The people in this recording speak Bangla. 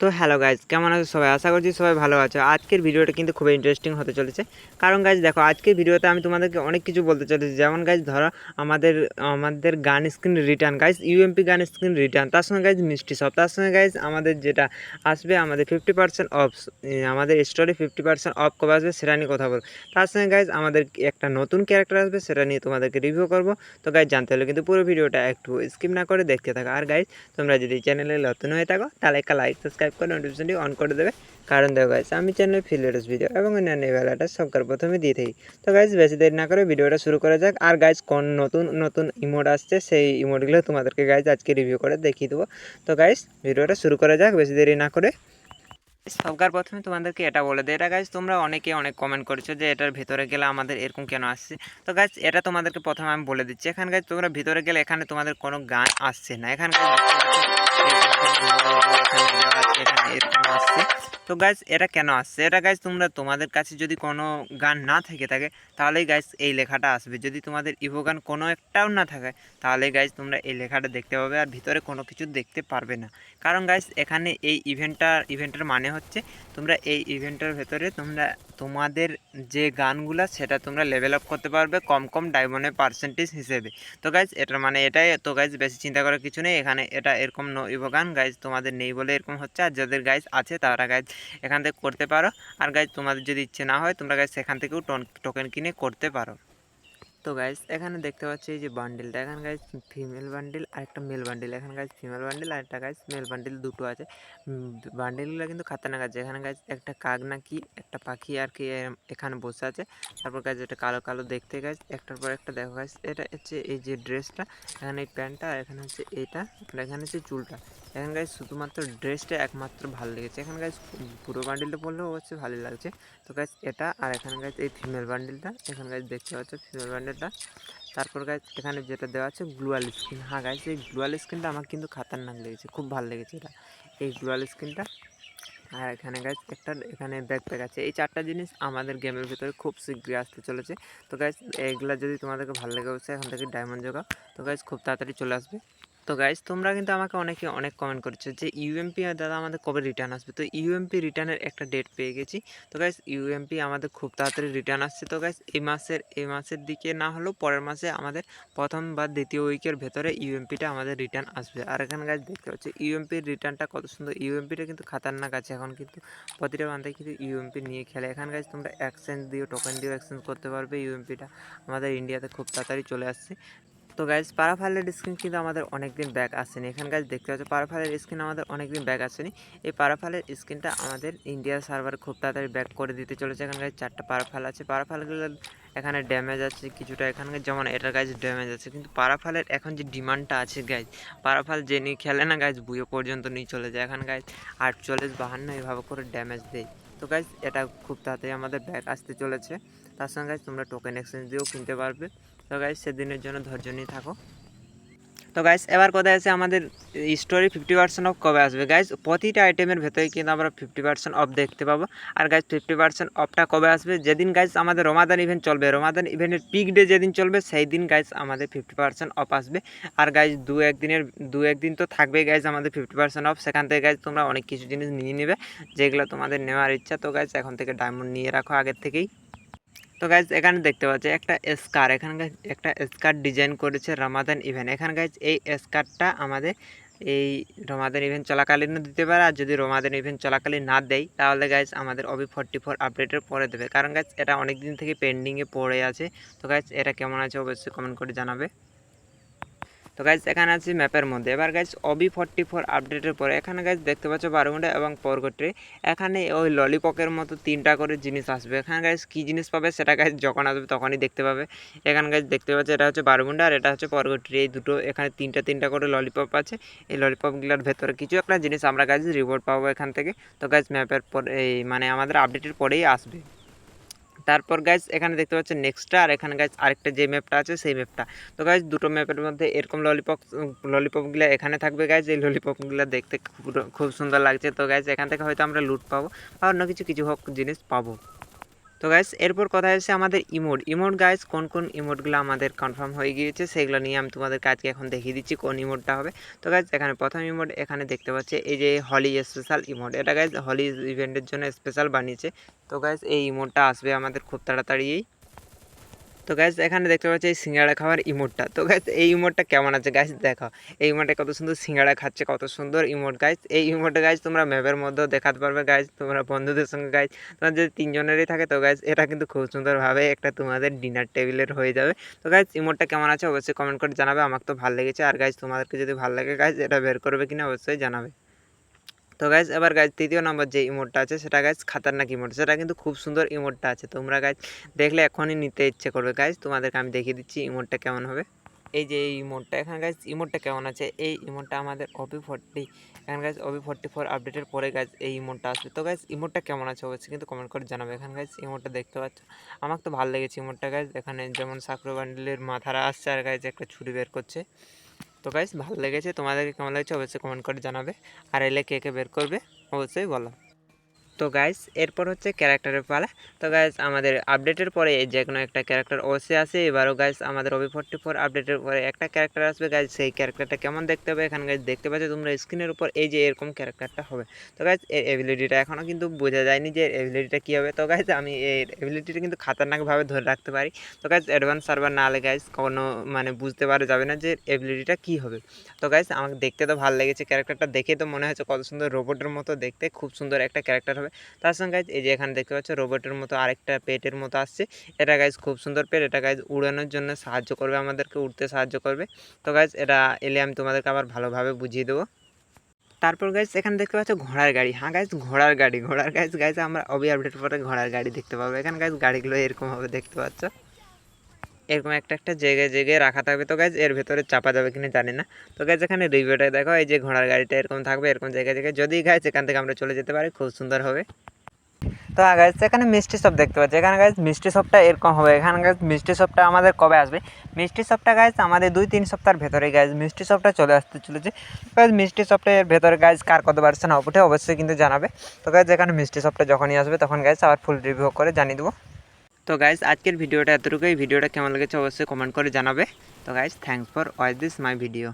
তো হ্যালো গাইজ কেমন আছো সবাই? আশা করছি সবাই ভালো আছো। আজকের ভিডিওটা কিন্তু খুবই ইন্টারেস্টিং হতে চলেছে। কারণ গাইজ দেখো, আজকের ভিডিওতে আমি তোমাদেরকে অনেক কিছু বলতে চলেছি। যেমন গাইজ ধরো, আমাদের আমাদের gun screen return guys UMP gun screen return তার সঙ্গে গাইজ মিষ্টি সব। তার সঙ্গে গাইজ আমাদের যেটা আসবে, আমাদের ফিফটি পার্সেন্ট অফ আমাদের স্টোরে ফিফটি পার্সেন্ট অফ কবে আসবে সেটা নিয়ে কথা বলব। তার সঙ্গে গাইজ আমাদের একটা নতুন ক্যারেক্টার আসবে, সেটা নিয়ে তোমাদেরকে রিভিউ করব। তো গাইজ জানতে হলে কিন্তু পুরো ভিডিওটা একটু স্কিপ না করে দেখতে থাকো। আর গাইজ তোমরা যদি চ্যানেলে নতুন হয়ে থাকো, তাহলে একটা লাইক সাবস্ক্রাইব করে নোটিফিকেশনটি অন করে দেবে। কারণ দেখো গাইজ আমি চ্যানেলে ফিলেটস ভিডিও এবং অন্যান্য বেলাটা সবকার প্রথমে দিয়ে থাকি। তো গাইজ বেশি দেরি না করে ভিডিওটা শুরু করা যাক। আর গাইজ কোন নতুন নতুন ইমোট আসছে, সেই ইমোটগুলো তোমাদেরকে গাইজ আজকে রিভিউ করে দেখিয়ে দেবো। তো গাইজ ভিডিওটা শুরু করা যাক, বেশি দেরি না করে। সবকার প্রথমে তোমাদেরকে এটা বলে দেয় এটা গাইজ তোমরা অনেকে অনেক কমেন্ট করেছ যে এটার ভিতরে গেলে আমাদের এরকম কেন আসছে? তো গাইজ এটা তোমাদেরকে প্রথমে আমি বলে দিচ্ছি। এখান গাইজ তোমরা ভিতরে গেলে এখানে তোমাদের কোনো গান আসছে না। এখানে আসছে। তো গাইজ এটা কেন আসছে? এটা গাইজ তোমরা তোমাদের কাছে যদি কোনো গান না থেকে থাকে, তাহলেই গাইজ এই লেখাটা আসবে। যদি তোমাদের ইভো গান কোনো একটাও না থাকে তাহলে গাইজ তোমরা এই লেখাটা দেখতে পাবে আর ভিতরে কোনো কিছু দেখতে পারবে না। কারণ গাইজ এখানে এই ইভেন্টটা ইভেন্টের মানে হচ্ছে, তোমরা এই ইভেন্টের ভেতরে তোমরা, তোমাদের যে গানগুলো, সেটা তোমরা লেভেল আপ করতে পারবে কম কম ডায়মন্ডের পার্সেন্টেজ হিসেবে। তো গাইজ এটার মানে এটাই, তো গাইজ বেশি চিন্তা করার কিছু নেই। এখানে এটা এরকম ইভো গান গাইজ তোমাদের নেই বলে এরকম হচ্ছে। আর যাদের গাইজ আছে, তারা গাইজ এখান থেকে করতে পারো। আর গাইজ তোমাদের যদি ইচ্ছে না হয়, তোমরা গাইজ সেখান থেকেও টোকেন কিনে করতে পারো। তো গাইজ এখানে দেখতে পাচ্ছি এই যে বান্ডেলটা এখানে গাইজ ফিমেল বান্ডিল আর একটা মেল বান্ডিল এখানে গাইজ ফিমেল বান্ডিল আর একটা গাইজ মেল বান্ডিল দুটো আছে। বান্ডেলগুলো কিন্তু খাতারনাক আছে এখানে গাইজ একটা কাক না কি, একটা পাখি আর কি এখানে বসে আছে। তারপর গাইজ এটা কালো কালো দেখতে গাইজ একটার পর একটা দেখো গাইজ এটা হচ্ছে এই যে ড্রেসটা এখানে এই প্যান্টটা আর এখানে হচ্ছে এইটা আর এখানে হচ্ছে চুলটা। এখানে গাইজ শুধুমাত্র ড্রেসটা একমাত্র ভালো লেগেছে। এখানে গাইজ পুরো বান্ডেলটা পরলেও অবশ্যই ভালোই লাগছে। তো গাইজ এটা, আর এখানে গাইজ এই ফিমেল বান্ডেলটা এখানে গাইজ দেখতে পাচ্ছ ফিমেল বান্ডেলটা তারপর গাইজ এখানে যেটা দেওয়া আছে গ্লোয়াল স্ক্রিন হ্যাঁ গাইজ এই গ্লোয়াল স্ক্রিনটা আমার কিন্তু খাতারনাক লেগেছে, খুব ভালো লেগেছে এটা। এই গ্লোয়াল স্ক্রিনটা আর এখানে গাইজ একটা এখানে ব্যাকপ্যাক আছে। এই চারটা জিনিস আমাদের গেমের ভিতরে খুব শীঘ্রই আসতে চলেছে। তো গাইজ এগুলো যদি তোমাদেরকে ভালো লেগে বসে এখান থেকে ডায়মন্ড জোগাও। তো গাইজ খুব তাড়াতাড়ি চলে আসবে। তো গাইজ তোমরা কিন্তু আমাকে অনেকে অনেক কমেন্ট করছ যে ইউএমপি দাদা আমাদের কবে রিটার্ন আসবে? তো ইউএমপি রিটার্নের একটা ডেট পেয়ে গেছি। তো গাইজ ইউএমপি আমাদের খুব তাড়াতাড়ি রিটার্ন আসছে। তো গাইজ এই মাসের এই মাসের দিকে না হলেও পরের মাসে আমাদের প্রথম বা দ্বিতীয় উইকের ভেতরে ইউএমপিটা আমাদের রিটার্ন আসবে। আর এখানে গাইজ দেখতে পাচ্ছি ইউএমপির রিটার্নটা কত সুন্দর। ইউএমপিটা কিন্তু খাতারনাক আছে। এখন কিন্তু প্রতিটা বান্ধব কিন্তু ইউএমপি নিয়ে খেলে। এখানে গাইজ তোমরা এক্সচেঞ্জ দিও টোকেন দিয়েও এক্সচেঞ্জ করতে পারবে ইউএমপিটা আমাদের ইন্ডিয়াতে খুব তাড়াতাড়ি চলে আসছে। তো গাইজ পারাফালের স্ক্রিন কিন্তু আমাদের অনেক দিন ব্যাক আসেনি। এখানে গাইজ দেখতে পাচ্ছ, পারাফালের স্ক্রিন আমাদের অনেক দিন ব্যাক আসেনি। এই পারাফালের স্ক্রিনটা আমাদের ইন্ডিয়ার সার্ভার খুব তাড়াতাড়ি ব্যাক করে দিতে চলেছে। এখানে গাইজ চারটা পারাফাল আছে। পারাফালগুলো এখানে ড্যামেজ আছে কিছুটা। এখানে যেমন এটার গাইজ ড্যামেজ আছে। কিন্তু পারাফালের এখন যে ডিমান্ডটা আছে গাইজ পারাফাল যে নিয়ে খেলে না গাইজ বুয়ে পর্যন্ত নিয়ে চলে যায়। এখানে গাইজ আটচল্লিশ বাহান্ন এইভাবে করে ড্যামেজ দেয়। তো গাইজ এটা খুব তাড়াতাড়ি আমাদের ব্যাক আসতে চলেছে। তার সঙ্গে গাইজ তোমরা টোকেন এক্সচেঞ্জ দিয়েও কিনতে পারবে। তো গাইজ সেদিনের জন্য ধৈর্য নিয়ে থাকো। তো গাইজ এবার কোথায় আছে আমাদের স্টোরি ফিফটি পার্সেন্ট অফ কবে আসবে? গাইজ প্রতিটা আইটেমের ভেতরে কিন্তু আমরা ফিফটি পার্সেন্ট অফ দেখতে পাবো। আর গাইজ ফিফটি পার্সেন্ট অফটা কবে আসবে? যেদিন গাইজ আমাদের রমাদান ইভেন্ট চলবে। রমাদান ইভেন্টের পিক ডে যেদিন চলবে, সেই দিন গাইজ আমাদের ফিফটি পার্সেন্ট অফ আসবে। আর গাইজ দু একদিনের, দু একদিন তো থাকবে গাইজ আমাদের ফিফটি পার্সেন্ট অফ সেখান থেকে গাইজ তোমরা অনেক কিছু জিনিস নিয়ে নেবে, যেগুলো তোমাদের নেওয়ার ইচ্ছা। তো গাইজ এখন থেকে ডায়মন্ড নিয়ে রাখো আগের থেকেই। তো গাইজ এখানে দেখতে পাচ্ছি একটা স্কার এখানে একটা স্কার ডিজাইন করেছে রমাদান ইভেন্ট এখানে গাইজ এই স্কারটা আমাদের এই রমাদান ইভেন্ট চলাকালীনও দিতে পারে, আর যদি রমাদান ইভেন্ট চলাকালীন না দেয়, তাহলে গাইজ আমাদের অবি ফর্টি ফোর আপডেটের পরে দেবে। কারণ গাছ এটা অনেক দিন থেকে পেন্ডিংয়ে পড়ে আছে। তো গাইজ এটা কেমন আছে অবশ্যই কমেন্ট করে জানাবে। তো গাইজ এখানে আছে ম্যাপের মধ্যে। এবার গাইজ অবি ফর্টি ফোর আপডেটের পরে এখানে গাইজ দেখতে পাচ্ছ বারোমুন্ডা এবং পরগটে এখানে ওই ললিপকের মতো তিনটা করে জিনিস আসবে। এখানে গাইজ কী জিনিস পাবে সেটা গাইজ যখন আসবে তখনই দেখতে পাবে। এখানে গাইজ দেখতে পাচ্ছে এটা হচ্ছে বারোমুন্ডা আর এটা হচ্ছে পরগট্রি এই দুটো, এখানে তিনটা তিনটা করে ললিপপ আছে। এই ললিপপগুলোর ভেতরে কিছু একটা জিনিস আমরা গাইজ রিওয়ার্ড পাবো এখান থেকে। তো গাইজ ম্যাপের পরে এই মানে আমাদের আপডেটের পরেই আসবে। তারপর গাইজ এখানে দেখতে পাচ্ছেন নেক্সটটা আর এখানে গাইজ আরেকটা যে ম্যাপটা আছে, সেই ম্যাপটা তো গাইজ দুটো ম্যাপের মধ্যে এরকম ললিপপ ললিপপগুলো এখানে থাকবে গাইজ এই ললিপপগুলো দেখতে খুব সুন্দর লাগছে। তো গাইজ এখান থেকে হয়তো আমরা লুট পাবো বা অন্য কিছু কিছু হোক জিনিস পাবো। তো গাইস এরপর কথা হচ্ছে আমাদের ইমোট ইমোট গাইস কোন কোন ইমোটগুলো আমাদের কনফার্ম হয়ে গিয়েছে, সেগুলো নিয়ে আমি তোমাদের কাজকে এখন দেখিয়ে দিচ্ছি কোন ইমোটটা হবে। তো গাইস এখানে প্রথম ইমোট এখানে দেখতে পাচ্ছি, এই যে হলি স্পেশাল ইমোট এটা গাইস হলি ইভেন্টের জন্য স্পেশাল বানিয়েছে। তো গাইস এই ইমোটটা আসবে আমাদের খুব তাড়াতাড়িই। তো গাইজ এখানে দেখতে পাচ্ছি এই সিঙ্গাড়া খাওয়ার ইমোটটা। তো গাইজ এই ইমোটটা কেমন আছে গাইজ দেখো। এই ইমোটে কত সুন্দর সিঙ্গাড়া খাচ্ছে, কত সুন্দর ইমোট গাইজ এই ইমোটে গাইজ তোমরা ম্যাপের মধ্যেও দেখাতে পারবে গাইজ তোমরা বন্ধুদের সঙ্গে গাইজ তোমার যদি তিনজনেরই থাকে তো গাইজ এটা কিন্তু খুব সুন্দরভাবে একটা তোমাদের ডিনার টেবিলের হয়ে যাবে। তো গাইজ ইমোটটা কেমন আছে অবশ্যই কমেন্ট করে জানাবে, আমাকে তো ভালো লেগেছে। আর গাইজ তোমাদেরকে যদি ভালো লাগে গাইজ এটা বের করবে কিনা অবশ্যই জানাবে। তো গাইজ এবার গাইজ তৃতীয় নম্বর যে ইমোটটা আছে, সেটা গাইজ খাতারনাক ইমোট সেটা কিন্তু খুব সুন্দর ইমোটটা আছে। তোমরা গাইজ দেখলে এখনই নিতে ইচ্ছে করবে। গাইজ তোমাদেরকে আমি দেখিয়ে দিচ্ছি ইমোটটা কেমন হবে। এই যে এই ইমোটটা এখানে গাইজ ইমোটটা কেমন আছে? এই ইমোটটা আমাদের অবি ফোরটি এখানে গাইজ অবি ফোরটি ফোর আপডেটের পরে গাইজ এই ইমোটটা আসবে। তো গাইজ ইমোটটা কেমন আছে অবশ্যই কিন্তু কমেন্ট করে জানাবে। এখানে গাইজ ইমোটটা দেখতে পাচ্ছ? আমার তো ভালো লেগেছে ইমোটটা গাইজ এখানে যেমন সাকরো বান্ডেলের মাথারা আসছে আর গাইজ একটা ছুরি বের করছে। তো গাইজ ভালো লেগেছে, তোমাদেরকে কেমন লাগছে অবশ্যই কমেন্ট করে জানাবে। আর এলে কে কে বের করবে, অবশ্যই বলো। তো গাইস এরপর হচ্ছে ক্যারেক্টারের পালা। তো গাইস আমাদের আপডেটের পরে যে কোনো একটা ক্যারেক্টার অবশ্যই আসে এবারও গাইস আমাদের ওবি ফোরটি ফোর আপডেটের পরে একটা ক্যারেক্টার আসবে। গাইস সেই ক্যারেক্টারটা কেমন দেখতে হবে? এখানে গাইস দেখতে পাচ্ছ তোমরা স্ক্রিনের উপর এই যে এরকম ক্যারেক্টারটা হবে। তো গাইজ এর এবিলিটিটা এখনও কিন্তু বোঝা যায়নি যে এবিলিটিটা কী হবে। তো গাইস আমি এর এবিলিটিটা কিন্তু খাতারনাকভাবে ধরে রাখতে পারি। তো গাইজ অ্যাডভান্স সার্ভার না হলে গাইস কোনো মানে বুঝতে পারা যাবে না যে এবিলিটিটা কী হবে। তো গাইস আমাকে দেখতে তো ভালো লেগেছে। ক্যারেক্টারটা দেখে তো মনে হচ্ছে কত সুন্দর রোবটের মতো দেখতে। খুব সুন্দর একটা ক্যারেক্টার হবে। তার সঙ্গে গাইজ এই যে এখানে দেখতে পাচ্ছ, রোবটের মতো আরেকটা পেটের মতো আসছে। এটা গাইজ খুব সুন্দর পেট, এটা গাইজ উড়ানোর জন্য সাহায্য করবে, আমাদেরকে উঠতে সাহায্য করবে। তো গাইজ এটা এলে আমি তোমাদেরকে আবার ভালোভাবে বুঝিয়ে দেবো। তারপর গাইজ এখানে দেখতে পাচ্ছ ঘোড়ার গাড়ি। হ্যাঁ গাইজ ঘোড়ার গাড়ি, ঘোড়ার গাইজ গাইজ আমরা অবি আপডেট পরে ঘোড়ার গাড়ি দেখতে পাবো। এখানে গাইজ গাড়িগুলো এরকমভাবে দেখতে পাচ্ছ। এরকম একটা একটা জায়গায় জায়গায় রাখা থাকবে। তো গাইজ এর ভেতরে চাপা যাবে কিনা জানি না। তো গাইজ এখানে রিভিউটা দেখো, এই যে ঘোড়ার গাড়িটা এরকম থাকবে, এরকম জায়গায় জায়গায়। যদি গাইজ এখান থেকে আমরা চলে যেতে পারি, খুব সুন্দর হবে। তো গাইজ এখানে মিষ্টি শপ দেখতে পাচ্ছি। এখানে গাইজ মিষ্টি শপটা এরকম হবে। এখানে গাইজ মিষ্টি শপটা আমাদের কবে আসবে? মিষ্টি শপটা গাইজ আমাদের দুই, তিন সপ্তাহের ভেতরে গাইজ মিষ্টি শপটা চলে আসতে চলেছে। গাইজ মিষ্টি শপটা এর ভেতরে গাইজ কার কত ভার্সন অফ উঠে অবশ্যই কিন্তু জানাবে। তো গাইজ এখানে মিষ্টি শপটা যখনই আসবে, তখন গাইজ আবার ফুল রিভিউ করে জানিয়ে দেবো। তো গাইজ আজকের ভিডিওটা এতটুকুই। ভিডিওটা কেমন লেগেছে অবশ্যই কমেন্ট করে জানাবে। তো guys thanks for watch this my video